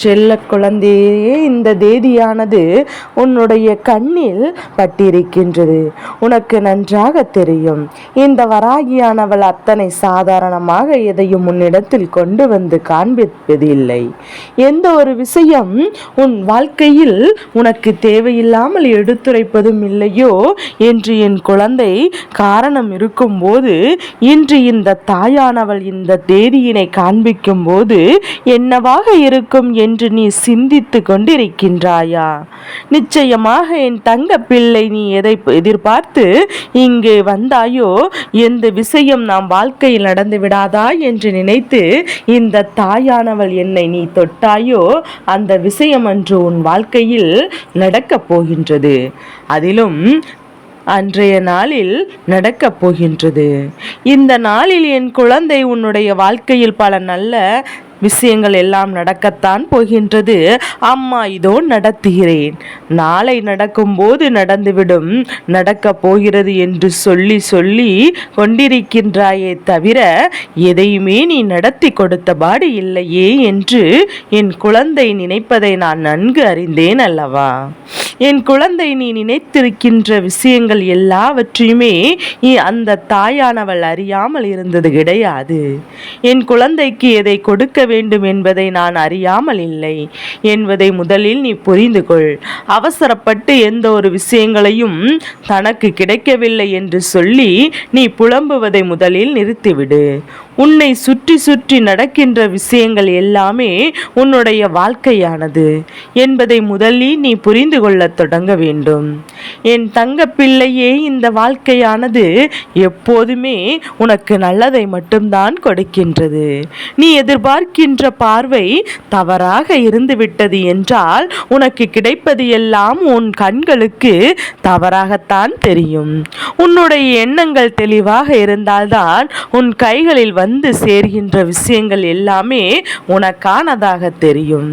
செல்ல குழந்தையே இந்த தேதியானது உன்னுடைய கண்ணில் பட்டிருக்கின்றது. உனக்கு நன்றாக தெரியும். இந்த வராகியானவள் அத்தனை சாதாரணமாக எதையும் உன்னிடத்தில் கொண்டு வந்து காண்பிப்பதில்லை. எந்த ஒரு விஷயம் உன் வாழ்க்கையில் உனக்கு தேவையில்லாமல் எடுத்துரைப்பதும் இல்லையோ என்று என் குழந்தை காரணம் இருக்கும்போது இன்று இந்த தாயானவள் இந்த தேதியினை காண்பிக்கும் போது என்னவாக இருக்கும் என்று நீ சிந்தித்து கொண்டிருக்கின்றாயா? நிச்சயமாக என் தங்க பிள்ளை நீ எதை எதிர்பார்த்து இங்கே வந்தாயோ எந்த விஷயம் நாம் வாழ்க்கையில் நடந்து விடாதா என்று நினைத்து இந்த தாயானவள் என்னை நீ தொட்டாயோ அந்த விஷயம் அன்று உன் வாழ்க்கையில் நடக்கப் போகின்றது. அதிலும் அன்றைய நாளில் நடக்கப் போகின்றது. இந்த நாளில் என் குழந்தை உன்னுடைய வாழ்க்கையில் பல நல்ல விஷயங்கள் எல்லாம் நடக்கத்தான் போகின்றது. அம்மா இதோ நடத்துகிறேன். நாளை நடக்கும்போது நடந்துவிடும். நடக்கப் போகிறது என்று சொல்லி சொல்லி கொண்டிருக்கின்றாயே தவிர எதையுமே நீ நடத்தி கொடுத்தபாடு இல்லையே என்று என் குழந்தை நினைப்பதை நான் நன்கு அறிந்தேன் அல்லவா? என் குழந்தை நீ நினைத்திருக்கின்ற விஷயங்கள் எல்லாவற்றையுமே அந்த தாயானவள் அறியாமல் இருந்தது கிடையாது. என் குழந்தைக்கு எதை கொடுக்க வேண்டும் என்பதை நான் அறியாமல் இல்லை என்பதை முதலில் நீ புரிந்து கொள். அவசரப்பட்டு எந்த ஒரு விஷயங்களையும் தனக்கு கிடைக்கவில்லை என்று சொல்லி நீ புலம்புவதை முதலில் நிறுத்திவிடு. உன்னை சுற்றி சுற்றி நடக்கின்ற விஷயங்கள் எல்லாமே உன்னுடைய வாழ்க்கையானது என்பதை முதலில் நீ புரிந்து கொள்ளத் தொடங்க வேண்டும். என் தங்க பிள்ளையே இந்த வாழ்க்கையானது எப்போதுமே உனக்கு நல்லதை மட்டும்தான் கொடுக்கின்றது. நீ எதிர்பார்க்கின்ற பார்வை தவறாக இருந்துவிட்டது என்றால் உனக்கு கிடைப்பது எல்லாம் உன் கண்களுக்கு தவறாகத்தான் தெரியும். உன்னுடைய எண்ணங்கள் தெளிவாக இருந்தால்தான் உன் கைகளில் வந்து சேர்கின்ற விஷயங்கள் எல்லாமே உனக்கானதாக தெரியும்.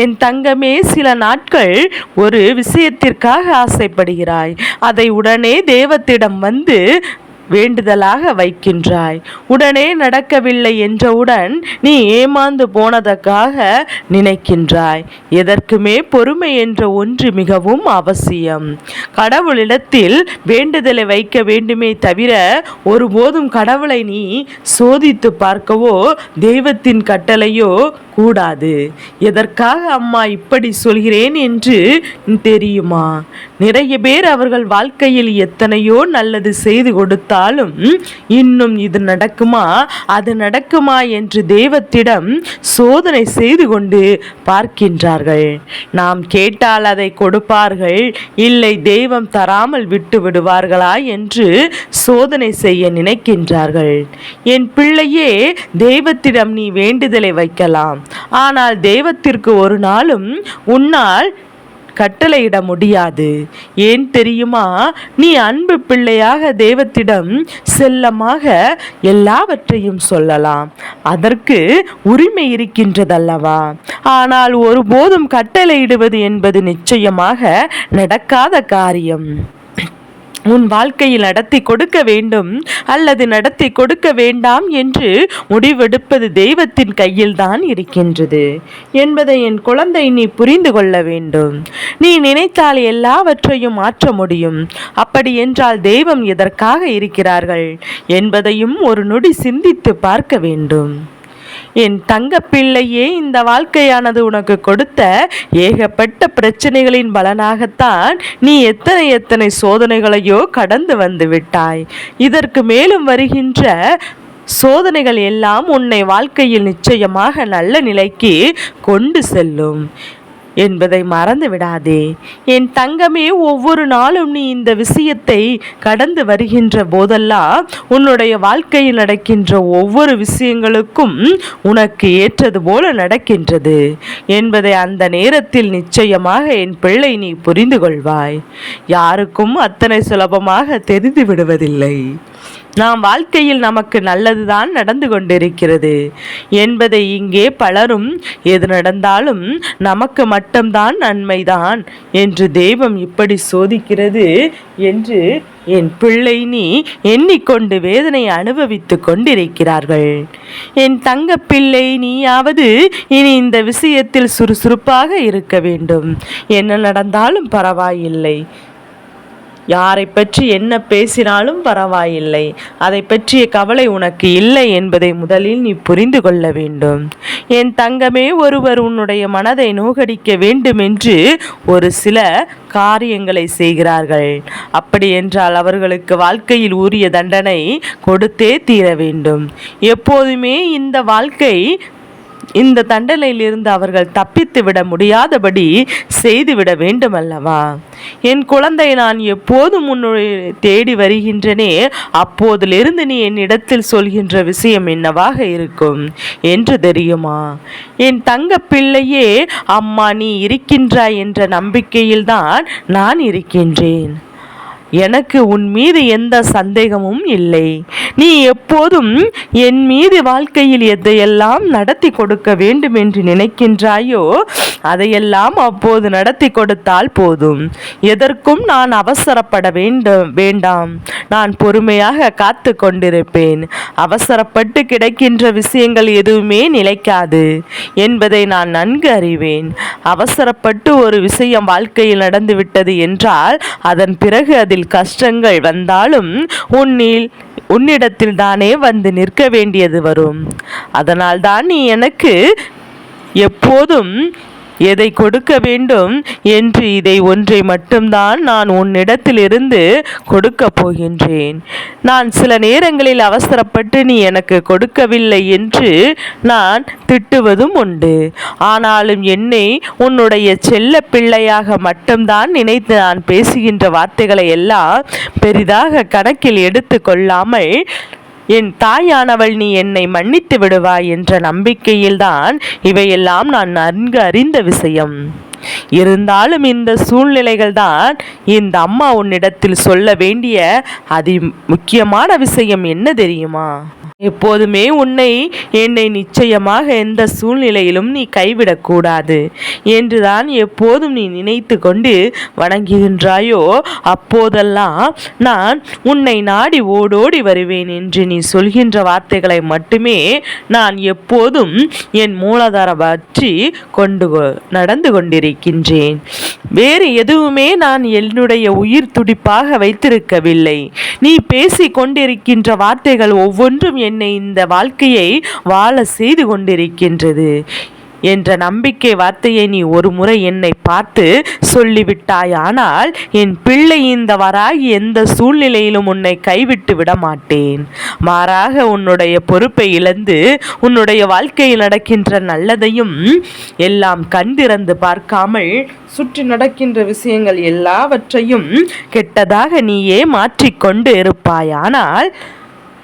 என் தங்கமே சில நாட்கள் ஒரு விஷயத்திற்காக ஆசைப்படுகிறாய். அதை உடனே தேவத்திடம் வந்து வேண்டுதலாக வைக்கின்றாய். உடனே நடக்கவில்லை என்றவுடன் நீ ஏமாந்து போனதற்காக நினைக்கின்றாய். எதற்குமே பொறுமை என்ற ஒன்று மிகவும் அவசியம். கடவுளிடத்தில் வேண்டுதலை வைக்க வேண்டுமே தவிர ஒருபோதும் கடவுளை நீ சோதித்து பார்க்கவோ தெய்வத்தின் கட்டளையோ கூடாது. எதற்காக அம்மா இப்படி சொல்கிறேன் என்று தெரியுமா? நிறைய பேர் அவர்கள் வாழ்க்கையில் எத்தனையோ நல்லது செய்து கொடுத்தாலும் இன்னும் இது நடக்குமா? அது நடக்குமா என்று தெய்வத்திடம் சோதனை செய்து கொண்டு பார்க்கின்றார்கள். நாம் கேட்டால் அதை கொடுப்பார்கள். இல்லை தெய்வம் தராமல் விட்டு விடுவார்களா என்று சோதனை செய்ய நினைக்கின்றார்கள். என் பிள்ளையே தெய்வத்திடம் நீ வேண்டுதலை வைக்கலாம். ஆனால் தெய்வத்திற்கு ஒரு நாளும் உன்னால் கட்டளையிட முடியாது. ஏன் தெரியுமா? நீ அன்பு பிள்ளையாக தெய்வத்திடம் செல்லமாக எல்லாவற்றையும் சொல்லலாம். அதற்கு உரிமை இருக்கின்றதல்லவா? ஆனால் ஒருபோதும் கட்டளையிடுவது என்பது நிச்சயமாக நடக்காத காரியம். உன் வாழ்க்கையில் நடத்தி கொடுக்க வேண்டும் அல்லது நடத்தி கொடுக்க வேண்டாம் என்று முடிவெடுப்பது தெய்வத்தின் கையில்தான் இருக்கின்றது என்பதை என் குழந்தை நீ புரிந்து கொள்ள வேண்டும். நீ நினைத்தால் எல்லாவற்றையும் மாற்ற முடியும். அப்படி என்றால் தெய்வம் எதற்காக இருக்கிறார்கள் என்பதையும் ஒரு நொடி சிந்தித்து பார்க்க வேண்டும். என் தங்க பிள்ளையே இந்த வாழ்க்கையானது உனக்கு கொடுத்த ஏகப்பட்ட பிரச்சனைகளின் பலனாகத்தான் நீ எத்தனை எத்தனை சோதனைகளையோ கடந்து வந்து விட்டாய். இதற்கு மேலும் வருகின்ற சோதனைகள் எல்லாம் உன்னை வாழ்க்கையில் நிச்சயமாக நல்ல நிலைக்கு கொண்டு செல்லும். என்பதை மறந்து விடாதே. என் தங்கமே ஒவ்வொரு நாளும் நீ இந்த விஷயத்தை கடந்து வருகின்ற போதெல்லாம் உன்னுடைய வாழ்க்கையில் நடக்கின்ற ஒவ்வொரு விஷயங்களுக்கும் உனக்கு ஏற்றது போல நடக்கின்றது என்பதை அந்த நேரத்தில் நிச்சயமாக என் பிள்ளை நீ புரிந்து கொள்வாய் யாருக்கும் அத்தனை சுலபமாக தெரிந்து விடுவதில்லை. நாம் வாழ்க்கையில் நமக்கு நல்லதுதான் நடந்து கொண்டிருக்கிறது. என்பதை இங்கே பலரும் எது நடந்தாலும் நமக்கு மட்டும்தான் நன்மைதான் என்று தெய்வம் இப்படி சோதிக்கிறது என்று என் பிள்ளை நீ எண்ணிக்கொண்டு வேதனை அனுபவித்துக் கொண்டிருக்கிறார்கள். என் தங்க பிள்ளை நீயாவது இனி இந்த விஷயத்தில் சுறுசுறுப்பாக இருக்க வேண்டும். என்ன நடந்தாலும் பரவாயில்லை. யாரை பற்றி என்ன பேசினாலும் பரவாயில்லை. அதை பற்றிய கவலை உனக்கு இல்லை என்பதை முதலில் நீ புரிந்து கொள்ள வேண்டும். என் தங்கமே ஒருவர் உன்னுடைய மனதை நோகடிக்க வேண்டும் என்று ஒரு சில காரியங்களை செய்கிறார்கள். அப்படி என்றால் அவர்களுக்கு வாழ்க்கையில் உரிய தண்டனை கொடுத்தே தீர வேண்டும். எப்போதுமே இந்த வாழ்க்கை இந்த தண்டனையிலிருந்து அவர்கள் தப்பித்து விட முடியாதபடி செய்துவிட வேண்டும் அல்லவா என் குழந்தை நான் எப்போதும் உன்னுடைய தேடி வருகின்றனே அப்போதிலிருந்து நீ என்னிடத்தில் சொல்கின்ற விஷயம் என்னவாக இருக்கும் என்று தெரியுமா? என் தங்க பிள்ளையே அம்மா நீ இருக்கின்றாய் என்ற நம்பிக்கையில்தான் நான் இருக்கின்றேன். எனக்கு உன் மீது எந்த சந்தேகமும் இல்லை. நீ எப்போதும் என் மீது வாழ்க்கையில் எதையெல்லாம் நடத்தி கொடுக்க வேண்டும் என்று நினைக்கின்றாயோ அதையெல்லாம் அப்போது நடத்தி கொடுத்தால் போதும். எதற்கும் நான் அவசரப்பட வேண்டும் வேண்டாம். நான் பொறுமையாக காத்து கொண்டிருப்பேன். அவசரப்பட்டு கிடைக்கின்ற விஷயங்கள் எதுவுமே நிலைக்காது என்பதை நான் நன்கு அறிவேன். அவசரப்பட்டு ஒரு விஷயம் வாழ்க்கையில் நடந்துவிட்டது என்றால் அதன் பிறகு அதில் கஷ்டங்கள் வந்தாலும் உன்னில் உன்னிடத்தில் தானே வந்து நிற்க வேண்டியது வரும். அதனால் தான் நீ எனக்கு எப்போதும் எதை கொடுக்க வேண்டும் என்று இதை ஒன்றை மட்டும்தான் நான் உன்னிடத்திலிருந்து கொடுக்கப் போகின்றேன். நான் சில நேரங்களில் அவசரப்பட்டு நீ எனக்கு கொடுக்கவில்லை என்று நான் திட்டுவதும் உண்டு. ஆனாலும் என்னை உன்னுடைய செல்ல பிள்ளையாக மட்டும்தான் நினைத்து நான் பேசுகின்ற வார்த்தைகளை எல்லாம் பெரிதாக கணக்கில் எடுத்து கொள்ளாமல் என் தாயானவள் நீ என்னை மன்னித்து விடுவாய் என்ற நம்பிக்கையில்தான் இவையெல்லாம் நான் நன்கு அறிந்த விஷயம். இருந்தாலும் இந்த சூழ்நிலைகள் தான் இந்த அம்மா உன்னிடத்தில் சொல்ல வேண்டிய அதி முக்கியமான விஷயம் என்ன தெரியுமா? எப்போதுமே உன்னை என்னை நிச்சயமாக எந்த சூழ்நிலையிலும் நீ கைவிடக்கூடாது என்றுதான் எப்போதும் நீ நினைத்து கொண்டு வணங்குகின்றாயோ அப்போதெல்லாம் நான் உன்னை நாடி ஓடோடி வருவேன் என்று நீ சொல்கின்ற வார்த்தைகளை மட்டுமே நான் எப்போதும் என் மூலாதார பற்றி கொண்டு நடந்து கொண்டிருக்கின்றேன். வேறு எதுவுமே நான் என்னுடைய உயிர் துடிப்பாக வைத்திருக்கவில்லை. நீ பேசி கொண்டிருக்கின்ற வார்த்தைகள் ஒவ்வொன்றும் என்னை இந்த வாழ்க்கையை வாழ செய்து கொண்டிருக்கின்றது. என்ற நம்பிக்கை வார்த்தையை நீ ஒரு முறை என்னை பார்த்து சொல்லிவிட்டாயானால் என் பிள்ளை இந்த வராகி எந்த சூழ்நிலையிலும் உன்னை கைவிட்டு விட மாட்டேன் மாறாக உன்னுடைய பொறுப்பை இழந்து உன்னுடைய வாழ்க்கையில் நடக்கின்ற நல்லதையும் எல்லாம் கண்டிறந்து பார்க்காமல் சுற்றி நடக்கின்ற விஷயங்கள் எல்லாவற்றையும் கெட்டதாக நீயே மாற்றிக்கொண்டு இருப்பாயானால்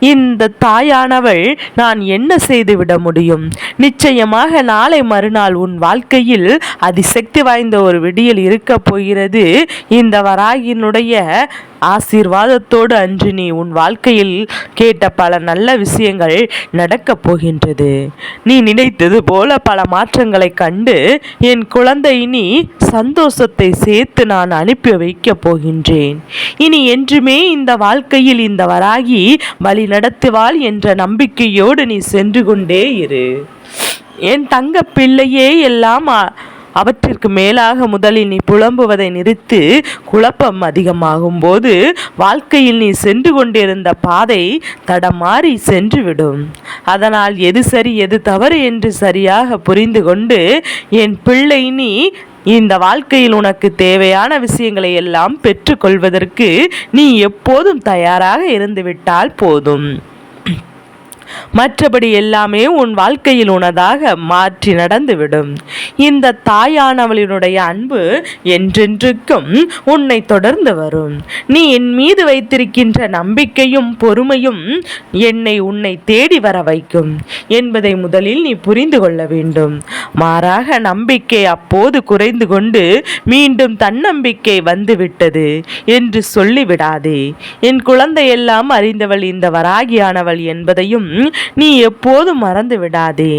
இந்த தாயானவள் நான் என்ன செய்துவிட முடியும்? நிச்சயமாக நாளை மறுநாள் உன் வாழ்க்கையில் அதிசக்தி வாய்ந்த ஒரு விடியல் இருக்கப் போகிறது. இந்த வராகினுடைய ஆசீர்வாதத்தோடு அன்று நீ உன் வாழ்க்கையில் கேட்ட பல நல்ல விஷயங்கள் நடக்கப் போகின்றது. நீ நினைத்தது போல பல மாற்றங்களை கண்டு என் குழந்தை நீ சந்தோஷத்தை சேர்த்து நான் அனுப்பி வைக்கப் போகின்றேன். இனி என்றுமே இந்த வாழ்க்கையில் இந்த வராகி வழி நடத்துவாள் என்ற நம்பிக்கையோடு நீ சென்று கொண்டே இரு. என் தங்க பிள்ளையே எல்லாம் அவற்றிற்கு மேலாக முதலில் நீ புலம்புவதை நிறுத்து குழப்பம் அதிகமாகும் போது வாழ்க்கையில் நீ சென்று கொண்டிருந்த பாதை தடமாறி சென்றுவிடும். அதனால் எது சரி எது தவறு என்று சரியாக புரிந்து கொண்டு என் பிள்ளை நீ இந்த வாழ்க்கையில் உனக்கு தேவையான விஷயங்களை எல்லாம் பெற்றுக்கொள்வதற்கு நீ எப்போதும் தயாராக இருந்துவிட்டால் போதும். மற்றபடி எல்லாமே உன் வாழ்க்கையில் உனதாக மாற்றி நடந்துவிடும். இந்த தாயானவளினுடைய அன்பு என்றென்றுக்கும் உன்னை தொடர்ந்து வரும். நீ என் மீது வைத்திருக்கின்ற நம்பிக்கையும் பொறுமையும் என்னை உன்னை தேடி வர வைக்கும். என்பதை முதலில் நீ புரிந்து கொள்ள வேண்டும். மாறாக நம்பிக்கை அப்போது குறைந்து கொண்டு மீண்டும் தன்னம்பிக்கை வந்துவிட்டது என்று சொல்லிவிடாதே. என் குழந்தையெல்லாம் அறிந்தவள் இந்த வராகியானவள் என்பதையும் நீ எப்போதும் மறந்து விடாதே.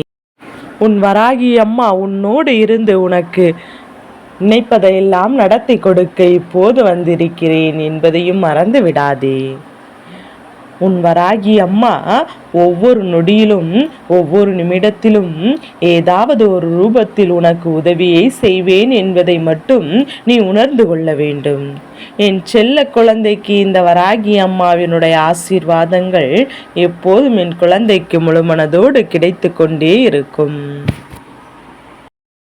உன் வராகி அம்மா உன்னோடு இருந்து உனக்கு நினைப்பதையெல்லாம் நடத்தி கொடுக்க இப்போது வந்திருக்கிறேன் என்பதையும் மறந்து விடாதே. உன் வராகி அம்மா ஒவ்வொரு நொடியிலும் ஒவ்வொரு நிமிடத்திலும் ஏதாவது ஒரு ரூபத்தில் உனக்கு உதவியை செய்வேன் என்பதை மட்டும் நீ உணர்ந்து கொள்ள வேண்டும். என் செல்ல குழந்தைக்கு இந்த வராகி அம்மாவினுடைய ஆசீர்வாதங்கள் எப்போதும் என் குழந்தைக்கு முழுமனதோடு கிடைத்து கொண்டே இருக்கும்.